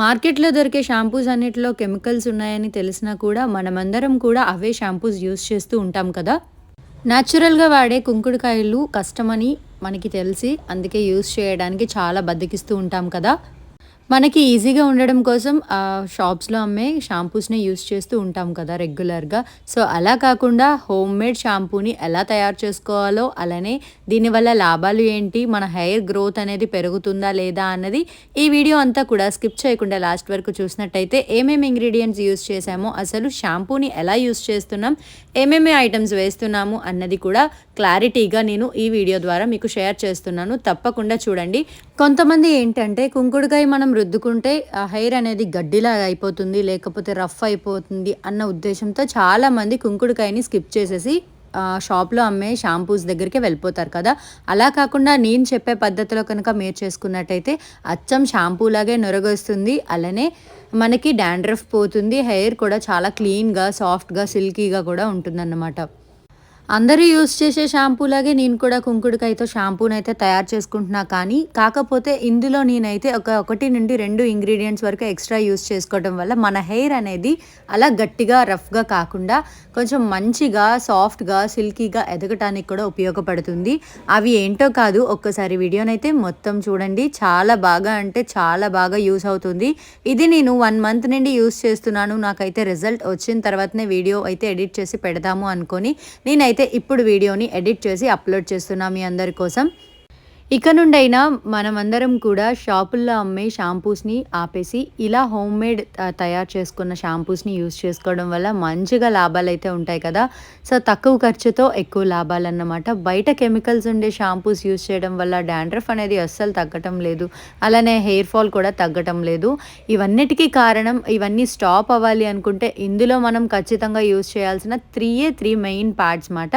మార్కెట్లో దొరికే షాంపూస్ అన్నిటిలో కెమికల్స్ ఉన్నాయని తెలిసినా కూడా మనమందరం కూడా అవే షాంపూస్ యూస్ చేస్తూ ఉంటాం కదా. న్యాచురల్గా వాడే కుంకుడుకాయలు కష్టమని మనకి తెలిసి అందుకే యూస్ చేయడానికి చాలా బద్దకిస్తూ ఉంటాం కదా. మనకి ఈజీగా ఉండడం కోసం షాప్స్లో అమ్మే షాంపూస్ని యూస్ చేస్తూ ఉంటాం కదా రెగ్యులర్గా. సో అలా కాకుండా హోమ్ మేడ్ షాంపూని ఎలా తయారు చేసుకోవాలో అలానే దీనివల్ల లాభాలు ఏంటి మన హెయిర్ గ్రోత్ అనేది పెరుగుతుందా లేదా అన్నది ఈ వీడియో అంతా కూడా స్కిప్ చేయకుండా లాస్ట్ వరకు చూసినట్టయితే ఏమేమి ఇంగ్రీడియంట్స్ యూస్ చేసామో అసలు షాంపూని ఎలా యూస్ చేస్తున్నాం ఏమేమి ఐటమ్స్ వేస్తున్నాము అన్నది కూడా క్లారిటీగా నేను ఈ వీడియో ద్వారా మీకు షేర్ చేస్తున్నాను. తప్పకుండా చూడండి. కొంతమంది ఏంటంటే కుంకుడుకాయ మనం రుద్దుకుంటే ఆ హెయిర్ అనేది గడ్డిలాగా అయిపోతుంది లేకపోతే రఫ్ అయిపోతుంది అన్న ఉద్దేశంతో చాలామంది కుంకుడుకాయని స్కిప్ చేసేసి షాప్లో అమ్మే షాంపూస్ దగ్గరికి వెళ్ళిపోతారు కదా. అలా కాకుండా నేను చెప్పే పద్ధతిలో కనుక మీరు చేసుకున్నట్టయితే అచ్చం షాంపూ లాగే నొరగొస్తుంది అలానే మనకి డాండ్రఫ్ పోతుంది హెయిర్ కూడా చాలా క్లీన్గా సాఫ్ట్గా సిల్కీగా కూడా ఉంటుందన్నమాట. అందరూ యూస్ చేసే షాంపూలాగే నేను కూడా కుంకుడుకాయతో షాంపూని అయితే తయారు చేసుకుంటున్నా కానీ కాకపోతే ఇందులో నేనైతే ఒక ఒకటి నుండి రెండు ఇంగ్రీడియంట్స్ వరకు ఎక్స్ట్రా యూస్ చేసుకోవడం వల్ల మన హెయిర్ అనేది అలా గట్టిగా రఫ్గా కాకుండా కొంచెం మంచిగా సాఫ్ట్గా సిల్కీగా ఎదగటానికి కూడా ఉపయోగపడుతుంది. అవి ఏంటో కాదు ఒక్కసారి వీడియోనైతే మొత్తం చూడండి. చాలా బాగా అంటే చాలా బాగా యూస్ అవుతుంది. ఇది నేను వన్ మంత్ నుండి యూస్ చేస్తున్నాను. నాకైతే రిజల్ట్ వచ్చిన తర్వాతనే వీడియో అయితే ఎడిట్ చేసి పెడదాము అనుకొని నేనైతే అయితే ఇప్పుడు వీడియోని ఎడిట్ చేసి అప్లోడ్ చేస్తున్నా మీ అందరి కోసం. ఇక నుండైనా మనమందరం కూడా షాపుల్లో అమ్మే షాంపూస్ని ఆపేసి ఇలా హోమ్ మేడ్ తయారు చేసుకున్న షాంపూస్ని యూస్ చేసుకోవడం వల్ల మంచిగా లాభాలు అయితే ఉంటాయి కదా. సో తక్కువ ఖర్చుతో ఎక్కువ లాభాలు అన్నమాట బయట కెమికల్స్ ఉండే షాంపూస్ యూస్ చేయడం వల్ల డాండ్రఫ్ అనేది అస్సలు తగ్గటం లేదు. అలానే హెయిర్ ఫాల్ కూడా తగ్గటం లేదు. ఇవన్నిటికీ కారణం ఇవన్నీ స్టాప్ అవ్వాలి అనుకుంటే ఇందులో మనం ఖచ్చితంగా యూస్ చేయాల్సిన త్రీయే త్రీ మెయిన్ పార్ట్స్ మాట.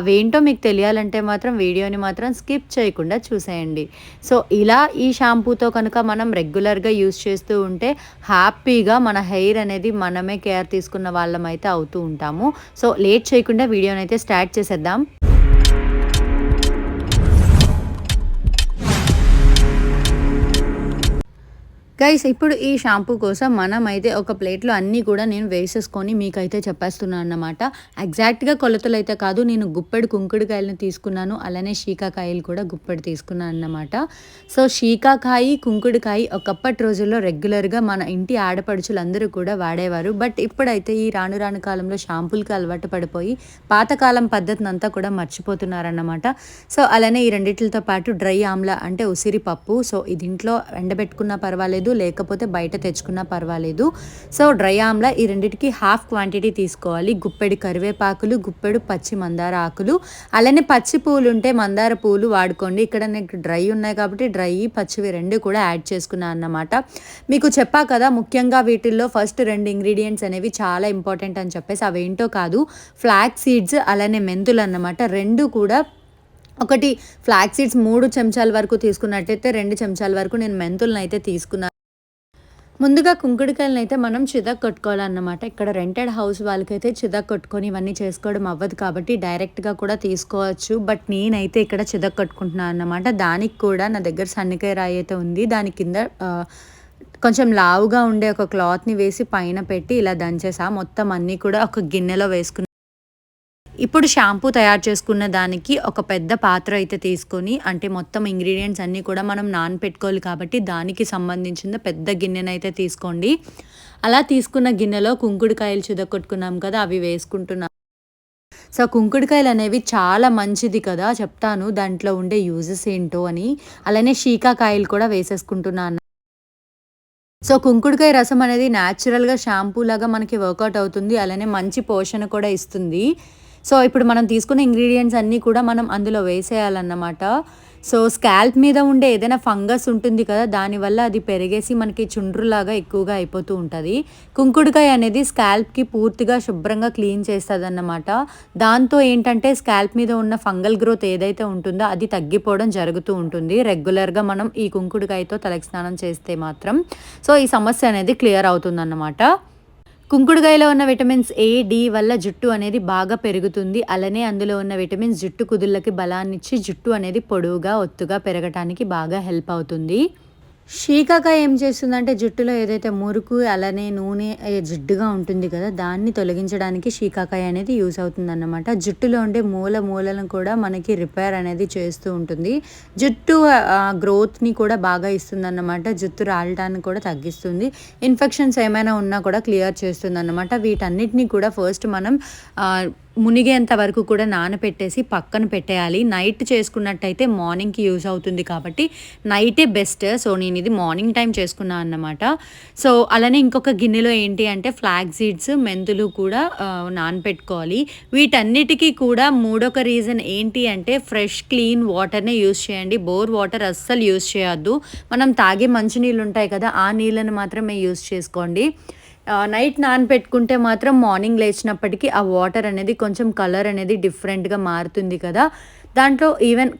అవేంటో మీకు తెలియాలంటే మాత్రం వీడియోని మాత్రం స్కిప్ చేయకుండా చూసేయండి. సో ఇలా ఈ షాంపూతో కనుక మనం రెగ్యులర్గా యూస్ చేస్తూ ఉంటే హ్యాపీగా మన హెయిర్ అనేది మనమే కేర్ తీసుకున్న వాళ్ళం అయితే అవుతూ ఉంటాము. సో లేట్ చేయకుండా వీడియోని అయితే స్టార్ట్ చేసేద్దాం. గైస్ ఇప్పుడు ఈ షాంపూ కోసం మనం అయితే ఒక ప్లేట్లో అన్నీ కూడా నేను వేసేసుకొని మీకైతే చెప్పేస్తున్నాను అన్నమాట. ఎగ్జాక్ట్గా కొలతలు అయితే కాదు నేను గుప్పెడు కుంకుడుకాయలను తీసుకున్నాను అలానే షీకాకాయలు కూడా గుప్పెడు తీసుకున్నాను అన్నమాట. సో షీకాకాయ కుంకుడుకాయ ఒకప్పటి రోజుల్లో రెగ్యులర్గా మన ఇంటి ఆడపడుచులు అందరూ కూడా వాడేవారు. బట్ ఇప్పుడైతే ఈ రాను రాను కాలంలో షాంపూలకి అలవాటు పడిపోయి పాతకాలం పద్ధతిని అంతా కూడా మర్చిపోతున్నారన్నమాట. సో అలానే ఈ రెండింటితో పాటు డ్రై ఆమ్లా అంటే ఉసిరి పప్పు సో ఇది ఇంట్లో ఎండబెట్టుకున్నా పర్వాలేదు పర్వాలేదు లేకపోతే బయట తెచ్చుకున్నా పర్వాలేదు. సో డ్రై ఆమ్లా ఈ రెండింటికి హాఫ్ క్వాంటిటీ తీసుకోవాలి. గుప్పెడు కరివేపాకులు గుప్పెడు పచ్చి మందార ఆకులు. అలానే పచ్చి పూలు ఉంటే మందార పూలు వాడుకోండి. ఇక్కడ నాకు డ్రై ఉన్నాయి కాబట్టి డ్రై పచ్చివి రెండు కూడా యాడ్ చేసుకున్నాను అన్నమాట. మీకు చెప్పా కదా ముఖ్యంగా వీటిల్లో ఫస్ట్ రెండు ఇంగ్రీడియంట్స్ అనేవి చాలా ఇంపార్టెంట్ అని చెప్పేసి అవేంటో కాదు. ఫ్లాక్ సీడ్స్ అలానే మెంతులు అన్నమాట. రెండు కూడా ఒకటి ఫ్లాక్ సీడ్స్ మూడు చెంచాల వరకు తీసుకున్నట్టయితే రెండు చెంచాల వరకు నేను మెంతులను అయితే తీసుకున్నాను ముందుగా కుంకుడుకాయలను అయితే మనం చిదక్ కొట్టుకోవాలన్నమాట. ఇక్కడ రెంటెడ్ హౌస్ వాళ్ళకైతే చిదక్ కొట్టుకొని ఇవన్నీ చేసుకోవడం అవ్వదు కాబట్టి డైరెక్ట్గా కూడా తీసుకోవచ్చు. బట్ నేనైతే ఇక్కడ చిదక్ కట్టుకుంటున్నాను అన్నమాట. దానికి కూడా నా దగ్గర సన్నికాయ రాయి అయితే ఉంది. దాని కింద కొంచెం లావుగా ఉండే ఒక క్లాత్ని వేసి పైన పెట్టి ఇలా దంచేసా. మొత్తం అన్నీ కూడా ఒక గిన్నెలో వేసుకుని ఇప్పుడు షాంపూ తయారు చేసుకున్న దానికి ఒక పెద్ద పాత్ర అయితే తీసుకొని అంటే మొత్తం ఇంగ్రీడియంట్స్ అన్నీ కూడా మనం నానపెట్టుకోవాలి కాబట్టి దానికి సంబంధించిన పెద్ద గిన్నెనైతే తీసుకోండి. అలా తీసుకున్న గిన్నెలో కుంకుడుకాయలు చిదకొట్టుకున్నాం కదా అవి వేసుకుంటున్నాం. సో కుంకుడుకాయలు అనేవి చాలా మంచిది కదా చెప్తాను దాంట్లో ఉండే యూజెస్ ఏంటో అని. అలానే షీకాకాయలు కూడా వేసేసుకుంటున్నాను. సో కుంకుడుకాయ రసం అనేది న్యాచురల్గా షాంపూ లాగా మనకి వర్కౌట్ అవుతుంది అలానే మంచి పోషణ కూడా ఇస్తుంది. సో ఇప్పుడు మనం తీసుకున్న ఇంగ్రీడియంట్స్ అన్నీ కూడా మనం అందులో వేసేయాలన్నమాట. సో స్కాల్ప్ మీద ఉండే ఏదైనా ఫంగస్ ఉంటుంది కదా దానివల్ల అది పెరిగేసి మనకి చుండ్రులాగా ఎక్కువగా అయిపోతూ ఉంటుంది. కుంకుడుకాయ అనేది స్కాల్ప్కి పూర్తిగా శుభ్రంగా క్లీన్ చేస్తుంది అన్నమాట దాంతో ఏంటంటే స్కాల్ప్ మీద ఉన్న ఫంగల్ గ్రోత్ ఏదైతే ఉంటుందో అది తగ్గిపోవడం జరుగుతూ ఉంటుంది. రెగ్యులర్గా మనం ఈ కుంకుడుకాయతో తలకి స్నానం చేస్తే మాత్రం. సో ఈ సమస్య అనేది క్లియర్ అవుతుందన్నమాట. కుంకుడుకాయలో ఉన్న విటమిన్స్ ఏ డి వల్ల జుట్టు అనేది బాగా పెరుగుతుంది. అలానే అందులో ఉన్న విటమిన్స్ జుట్టు కుదుళ్ళకి బలాన్నిచ్చి జుట్టు అనేది పొడవుగా ఒత్తుగా పెరగటానికి బాగా హెల్ప్ అవుతుంది. షీకాక ఏం చేస్తుందంటే జుట్టులో ఏదైతే మురుకు అలానే నూనె జిడ్డుగా ఉంటుంది కదా దాన్ని తొలగించడానికి షీకాకాయ అనేది యూస్ అవుతుందన్నమాట. జుట్టులో ఉండే మూల మూలను కూడా మనకి రిపేర్ అనేది చేస్తూ ఉంటుంది. జుట్టు గ్రోత్ని కూడా బాగా ఇస్తుందన్నమాట. జుట్టు రాలటాన్ని కూడా తగ్గిస్తుంది. ఇన్ఫెక్షన్స్ ఏమైనా ఉన్నా కూడా క్లియర్ చేస్తుందన్నమాట. వీటన్నిటినీ వీటన్నిటిని కూడా ఫస్ట్ మనం మునిగేంత వరకు కూడా నానపెట్టేసి పక్కన పెట్టేయాలి. నైట్ చేసుకున్నట్టయితే మార్నింగ్కి యూజ్ అవుతుంది కాబట్టి నైటే బెస్ట్. సో నేను ఇది మార్నింగ్ టైం చేసుకున్నాను అన్నమాట. సో అలానే ఇంకొక గిన్నెలో ఏంటి అంటే ఫ్లాగ్ సీడ్స్ మెంతులు కూడా నానపెట్టుకోవాలి. వీటన్నిటికీ కూడా మూడొక రీజన్ ఏంటి అంటే ఫ్రెష్ క్లీన్ వాటర్నే యూస్ చేయండి. బోర్ వాటర్ అస్సలు యూజ్ చేయొద్దు. మనం తాగే మంచినీళ్ళు ఉంటాయి కదా ఆ నీళ్ళను మాత్రమే యూజ్ చేసుకోండి. నైట్ నానబెట్టుకుంటే మాత్రం మార్నింగ్ లేచినప్పటికీ ఆ వాటర్ అనేది కొంచెం కలర్ అనేది డిఫరెంట్గా మారుతుంది కదా. దాంట్లో ఈవెన్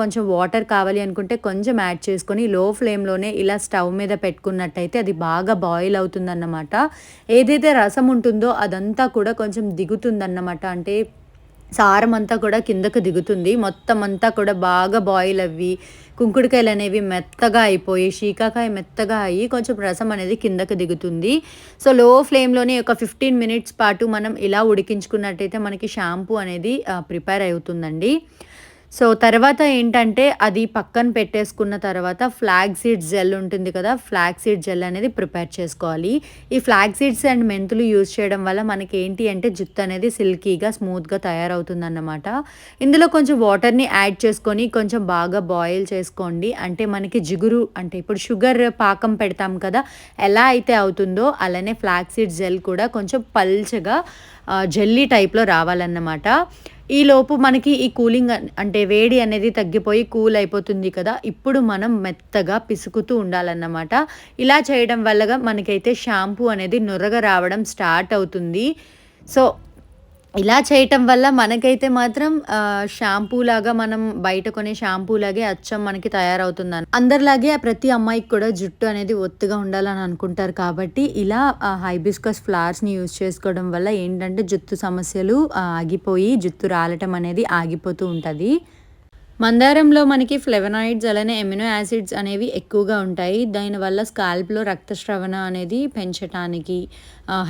కొంచెం వాటర్ కావాలి అనుకుంటే కొంచెం యాడ్ చేసుకొని లో ఫ్లేమ్లోనే ఇలా స్టవ్ మీద పెట్టుకున్నట్టయితే అది బాగా బాయిల్ అవుతుందన్నమాట. ఏదైతే రసం ఉంటుందో అదంతా కూడా కొంచెం దిగుతుందన్నమాట. అంటే సారం అంతా కూడా కిందకు దిగుతుంది. మొత్తం అంతా కూడా బాగా బాయిల్ అవ్వి కుంకుడుకాయలు అనేవి మెత్తగా అయిపోయి శీకాకాయ మెత్తగా అయ్యి కొంచెం రసం అనేది కిందకు దిగుతుంది. సో లో ఫ్లేమ్లోనే ఒక ఫిఫ్టీన్ మినిట్స్ పాటు మనం ఇలా ఉడికించుకున్నట్టయితే మనకి షాంపూ అనేది ప్రిపేర్ అవుతుందండి. సో తర్వాత ఏంటంటే అది పక్కన పెట్టేసుకున్న తర్వాత ఫ్లాగ్ సీడ్ జెల్ ఉంటుంది కదా ఫ్లాగ్ సీడ్ జెల్ అనేది ప్రిపేర్ చేసుకోవాలి. ఈ ఫ్లాగ్ సీడ్స్ అండ్ మెంతులు యూజ్ చేయడం వల్ల మనకి ఏంటి అంటే జుట్టు అనేది సిల్కీగా స్మూత్గా తయారవుతుంది అన్నమాట ఇందులో కొంచెం వాటర్ని యాడ్ చేసుకొని కొంచెం బాగా బాయిల్ చేసుకోండి. అంటే మనకి జిగురు అంటే ఇప్పుడు షుగర్ పాకం పెడతాం కదా ఎలా అయితే అవుతుందో అలానే ఫ్లాగ్ సీడ్ జెల్ కూడా కొంచెం పల్చగా జెల్లీ టైప్లో రావాలన్నమాట. ఈ లోపు మనకి ఈ కూలింగ్ అంటే వేడి అనేది తగ్గిపోయి కూల్ అయిపోతుంది కదా ఇప్పుడు మనం మెత్తగా పిసుకుతూ ఉండాలన్నమాట. ఇలా చేయడం వల్లగా మనకైతే షాంపూ అనేది నొరగ రావడం స్టార్ట్ అవుతుంది. సో ఇలా చేయటం వల్ల మనకైతే మాత్రం షాంపూ లాగా మనం బయట కొనే షాంపూ లాగే అచ్చం మనకి తయారవుతుందని. అందరిలాగే ప్రతి అమ్మాయికి కూడా జుట్టు అనేది ఒత్తుగా ఉండాలని అనుకుంటారు కాబట్టి ఇలా హైబిస్కస్ ఫ్లవర్స్ని యూజ్ చేసుకోవడం వల్ల ఏంటంటే జుట్టు సమస్యలు ఆగిపోయి జుట్టు రాలటం అనేది ఆగిపోతూ ఉంటుంది. మందారంలో మనకి ఫ్లెవనాయిడ్స్ అలానే ఎమినో యాసిడ్స్ అనేవి ఎక్కువగా ఉంటాయి. దానివల్ల స్కాల్ప్లో రక్తస్రవణ అనేది పెంచటానికి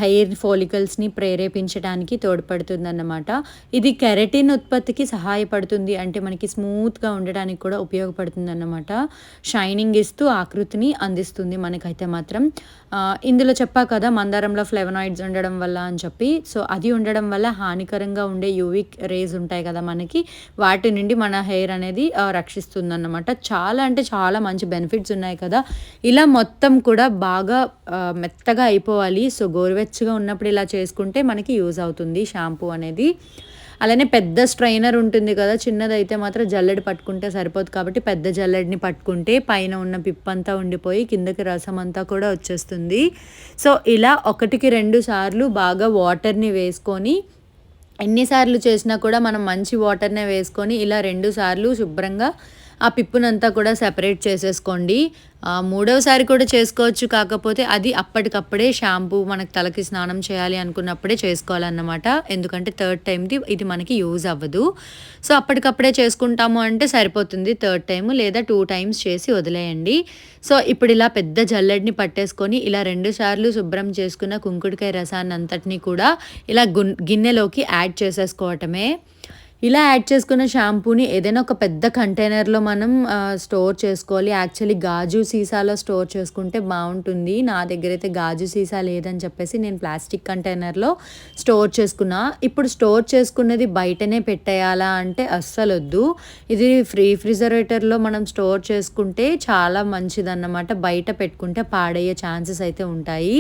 హెయిర్ ఫోలికల్స్ని ప్రేరేపించడానికి తోడ్పడుతుందన్నమాట. ఇది కెరటిన్ ఉత్పత్తికి సహాయపడుతుంది అంటే మనకి స్మూత్గా ఉండడానికి కూడా ఉపయోగపడుతుంది అన్నమాట షైనింగ్ ఇస్తూ ఆకృతిని అందిస్తుంది మనకైతే మాత్రం. ఇందులో చెప్పా కదా మందారంలో ఫ్లెవనాయిడ్స్ ఉండడం వల్ల అని చెప్పి. సో అది ఉండడం వల్ల హానికరంగా ఉండే యూవిక్ రేస్ ఉంటాయి కదా మనకి. వాటి నుండి మన హెయిర్ అనేది రక్షిస్తుంది అన్నమాట చాలా అంటే చాలా మంచి బెనిఫిట్స్ ఉన్నాయి కదా. ఇలా మొత్తం కూడా బాగా మెత్తగా అయిపోవాలి. సో గోరువెచ్చగా ఉన్నప్పుడు ఇలా చేసుకుంటే మనకి యూజ్ అవుతుంది షాంపూ అనేది. అలానే పెద్ద స్ట్రైనర్ ఉంటుంది కదా చిన్నదైతే మాత్రం జల్లెడ పట్టుకుంటే సరిపోదు కాబట్టి పెద్ద జల్లెడని పట్టుకుంటే పైన ఉన్న పిప్పంతా ఉండిపోయి కిందకి రసం అంతా కూడా వచ్చేస్తుంది. సో ఇలా ఒకటికి రెండు సార్లు బాగా వాటర్ని వేసుకొని ఎన్నిసార్లు చేసినా కూడా మనం మంచి వాటర్నే వేసుకొని ఇలా రెండు సార్లు శుభ్రంగా ఆ పిప్పునంతా కూడా సెపరేట్ చేసేసుకోండి. మూడవసారి కూడా చేసుకోవచ్చు. కాకపోతే అది అప్పటికప్పుడే షాంపూ మనకు తలకి స్నానం చేయాలి అనుకున్నప్పుడే చేసుకోవాలన్నమాట. ఎందుకంటే థర్డ్ టైంది ఇది మనకి యూజ్ అవ్వదు. సో అప్పటికప్పుడే చేసుకుంటాము అంటే సరిపోతుంది. థర్డ్ టైం లేదా టూ టైమ్స్ చేసి వదిలేయండి. సో ఇప్పుడు ఇలా పెద్ద జల్లెడ్ని పట్టేసుకొని ఇలా రెండు సార్లు శుభ్రం చేసుకున్న కుంకుడుకాయ రసాన్ని అంతటిని కూడా ఇలా గున్ గిన్నెలోకి యాడ్ చేసేసుకోవటమే. ఇలా యాడ్ చేసుకున్న షాంపూని ఏదైనా ఒక పెద్ద కంటైనర్లో మనం స్టోర్ చేసుకోవాలి. యాక్చువల్లీ గాజు సీసాలో స్టోర్ చేసుకుంటే బాగుంటుంది. నా దగ్గర అయితే గాజు సీసా లేదని చెప్పేసి నేను ప్లాస్టిక్ కంటైనర్లో స్టోర్ చేసుకున్నా. ఇప్పుడు స్టోర్ చేసుకున్నది బయటనే పెట్టేయాలా అంటే అస్సలు వద్దు ఇది ఫ్రీ ఫ్రిజరేటర్లో మనం స్టోర్ చేసుకుంటే చాలా మంచిదన్నమాట. బయట పెట్టుకుంటే పాడయ్యే ఛాన్సెస్ అయితే ఉంటాయి.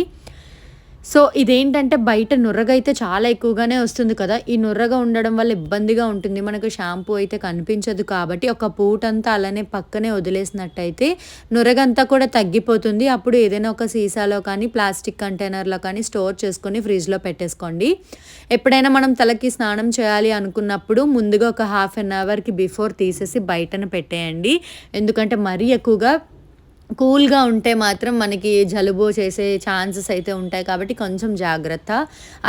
సో ఇదేంటంటే బయట నుర్రగా అయితే చాలా ఎక్కువగానే వస్తుంది కదా. ఈ నుర్రగా ఉండడం వల్ల ఇబ్బందిగా ఉంటుంది. మనకు షాంపూ అయితే కనిపించదు కాబట్టి ఒక పూటంతా అలానే పక్కనే వదిలేసినట్టయితే నురగంతా కూడా తగ్గిపోతుంది. అప్పుడు ఏదైనా ఒక సీసాలో కానీ ప్లాస్టిక్ కంటైనర్లో కానీ స్టోర్ చేసుకొని ఫ్రిడ్జ్లో పెట్టేసుకోండి. ఎప్పుడైనా మనం తలకి స్నానం చేయాలి అనుకున్నప్పుడు ముందుగా ఒక హాఫ్ అన్ అవర్కి బిఫోర్ తీసేసి బయటన పెట్టేయండి. ఎందుకంటే మరీ ఎక్కువగా కూల్గా ఉంటే మాత్రం మనకి జలుబు చేసే ఛాన్సెస్ అయితే ఉంటాయి కాబట్టి కొంచెం జాగ్రత్త.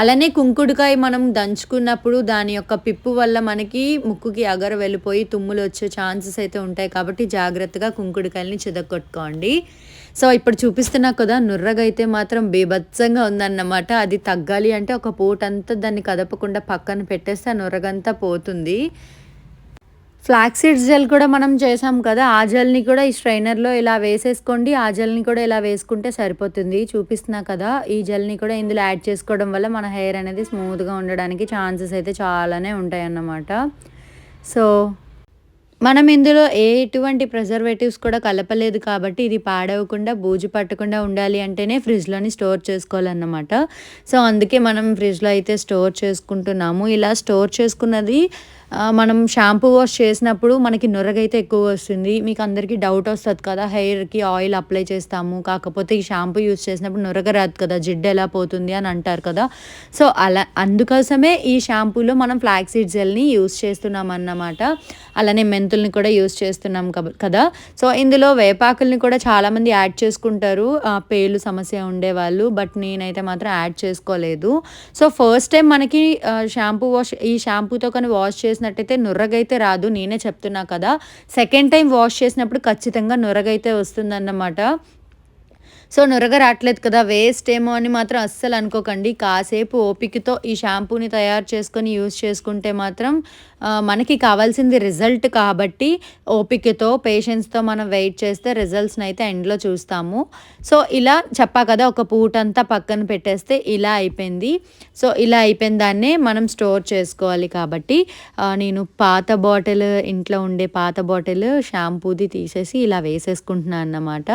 అలానే కుంకుడుకాయ మనం దంచుకున్నప్పుడు దాని యొక్క పిప్పు వల్ల మనకి ముక్కుకి అగర వెళ్ళిపోయి తుమ్ములు వచ్చే ఛాన్సెస్ అయితే ఉంటాయి కాబట్టి జాగ్రత్తగా కుంకుడుకాయలని చిదగొట్టుకోండి సో ఇప్పుడు చూపిస్తున్నా కదా నుర్రగైతే అయితే మాత్రం బీభత్సంగా ఉందన్నమాట. అది తగ్గాలి అంటే ఒక పూట అంతా దాన్ని కదపకుండా పక్కన పెట్టేస్తే ఆ నుర్రగంతా పోతుంది. ఫ్లాక్ సీడ్స్ జెల్ కూడా మనం చేసాం కదా ఆ జెల్ని కూడా ఈ స్ట్రైనర్లో ఇలా వేసేసుకోండి ఆ జెల్ని కూడా ఇలా వేసుకుంటే సరిపోతుంది. చూపిస్తున్నా కదా ఈ జెల్ని కూడా ఇందులో యాడ్ చేసుకోవడం వల్ల మన హెయిర్ అనేది స్మూత్గా ఉండడానికి ఛాన్సెస్ అయితే చాలానే ఉంటాయి అన్నమాట సో మనం ఇందులో ఎటువంటి ప్రిజర్వేటివ్స్ కూడా కలపలేదు కాబట్టి ఇది పాడవకుండా బూజు పట్టకుండా ఉండాలి అంటేనే ఫ్రిడ్జ్లోని స్టోర్ చేసుకోవాలన్నమాట. సో అందుకే మనం ఫ్రిడ్జ్లో అయితే స్టోర్ చేసుకుంటున్నాము. ఇలా స్టోర్ చేసుకున్నది మనం షాంపూ వాష్ చేసినప్పుడు మనకి నొరగైతే ఎక్కువ వస్తుంది. మీకు అందరికీ డౌట్ వస్తుంది కదా హెయిర్కి ఆయిల్ అప్లై చేస్తాము. కాకపోతే ఈ షాంపూ యూస్ చేసినప్పుడు నొరగ రాదు కదా జిడ్డు ఎలా పోతుంది అని అంటారు కదా. సో అలా అందుకోసమే ఈ షాంపూలో మనం ఫ్లాక్ సీడ్ జెల్ని యూస్ చేస్తున్నాం అన్నమాట. అలానే మెంతుల్ని కూడా యూస్ చేస్తున్నాం కదా. సో ఇందులో వేపాకుల్ని కూడా చాలామంది యాడ్ చేసుకుంటారు. పేలు సమస్య ఉండేవాళ్ళు బట్ నేనైతే మాత్రం యాడ్ చేసుకోలేదు. సో ఫస్ట్ టైం మనకి షాంపూ వాష్ ఈ షాంపూతో కానీ వాష్ చేసి చేసినట్టయితే నుర్రగైతే రాదు నేనే చెప్తున్నా కదా. సెకండ్ టైం వాష్ చేసినప్పుడు ఖచ్చితంగా నురగైతే వస్తుందన్నమాట. సో నురగ రావట్లేదు కదా వేస్ట్ ఏమో అని మాత్రం అస్సలు అనుకోకండి. కాసేపు ఓపికతో ఈ షాంపూని తయారు చేసుకొని యూజ్ చేసుకుంటే మాత్రం మనకి కావాల్సింది రిజల్ట్ కాబట్టి ఓపికతో పేషెన్స్తో మనం వెయిట్ చేస్తే రిజల్ట్స్ని అయితే ఎండ్లో చూస్తాము. సో ఇలా చెప్పా కదా ఒక పూట అంతా పక్కన పెట్టేస్తే ఇలా అయిపోయింది. సో ఇలా అయిపోయిన దాన్నే మనం స్టోర్ చేసుకోవాలి కాబట్టి నేను పాత బాటిల్ ఇంట్లో ఉండే పాత బాటిల్ షాంపూది తీసేసి ఇలా వేసేసుకుంటున్నాను అన్నమాట.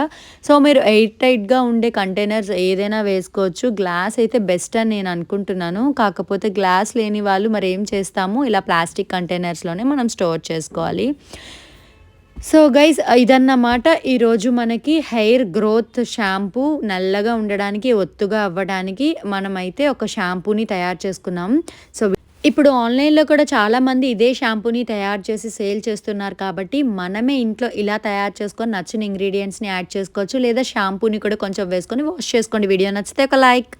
సో మీరు ఎయిట్ టైట్గా ఉండే కంటైనర్స్ ఏదైనా వేసుకోవచ్చు. గ్లాస్ అయితే బెస్ట్ అని నేను అనుకుంటున్నాను. కాకపోతే గ్లాస్ లేని వాళ్ళు మరి ఏం చేస్తాము? ఇలా ప్లాస్టిక్ కంటైనర్స్లోనే మనం స్టోర్ చేసుకోవాలి. సో గైజ్ ఇదన్నమాట. ఈరోజు మనకి హెయిర్ గ్రోత్ షాంపూ నల్లగా ఉండడానికి ఒత్తుగా అవ్వడానికి మనమైతే ఒక షాంపూని తయారు చేసుకున్నాం. సో ఇప్పుడు ఆన్లైన్లో కూడా చాలామంది ఇదే షాంపూని తయారు చేసి సేల్ చేస్తున్నారు కాబట్టి మనమే ఇంట్లో ఇలా తయారు చేసుకొని నచ్చిన ఇంగ్రీడియంట్స్ని యాడ్ చేసుకోవచ్చు. లేదా షాంపూని కూడా కొంచెం వేసుకొని వాష్ చేసుకోండి. వీడియో నచ్చితే ఒక లైక్